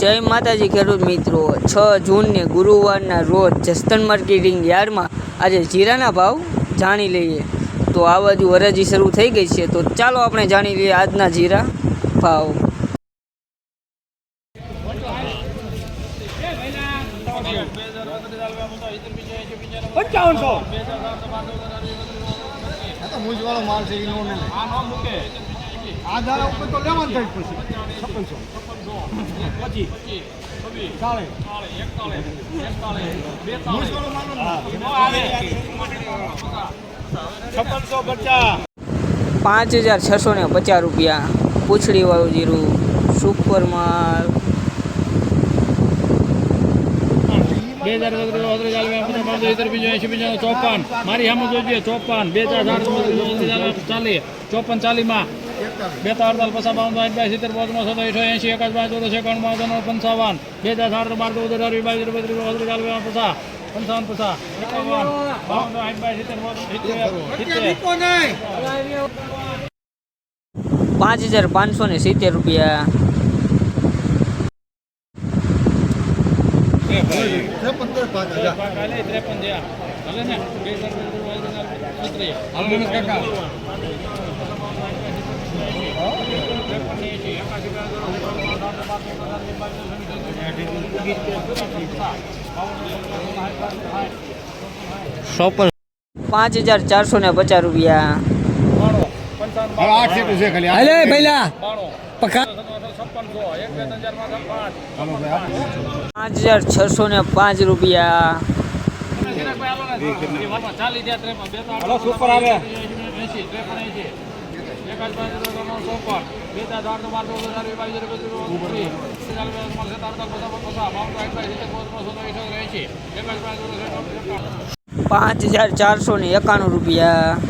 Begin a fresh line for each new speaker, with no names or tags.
જય માતાજી ખેડૂત મિત્રો. છ જૂનને ગુરુવારના રોજ જસ્તન માર્કેટિંગ યાર્ડમાં આજે જીરાના ભાવ જાણી લઈએ. તો આ બાજુ હરાજી શરૂ થઈ ગઈ છે. તો ચાલો આપણે જાણી લઈએ આજના જીરા ભાવ.
પંચાવનસો.
મૂંઝવાળો માલ છે.
આ નો મૂકે
આ ધારા ઉપર તો લેવાનું થાય પછી છપ્પનસો.
પછી
ચાલે મૂંઝવાળો માલ નો લે.
છપ્પનસો પચાસ.
પાંચ હજાર છસો ને પચાસ રૂપિયા. પૂંછડીવાળું જીરું. સુપર માલ.
બે હજાર ચોપન. મારી સામે જોઈએ ચોપન. બે હજાર ચાલીસ ચોપન ચાલીમાં. બે ત્રણ અડતાલ પચાસ બાવન પાંચ બાય સિત્તેર પાંચમાં સતો એકસો એંશી એકાદ પાંચ ચોદસ એકાવન બાવન પંચાવન બે હજાર સાત બાર ચૌદ અઢાર વીસ બાવીસ ત્રીસ બત્રીસ ચાલીસ પચાસ પંચાવન પચાસ એકાવન બાવન સાઠ બાય સિત્તેર
પાંચ હજાર પાંચસો ને સિત્તેર રૂપિયા
ત્રેપન પાંચ
થયા હાલે ને બે
પાંચ હજાર ચારસો ને પચાસ રૂપિયા.
ભઈલા.
પાંચ
હજાર છસો ને પાંચ રૂપિયા.
ચાલી
પાંચ હજાર ચારસો ને એકાણું રૂપિયા.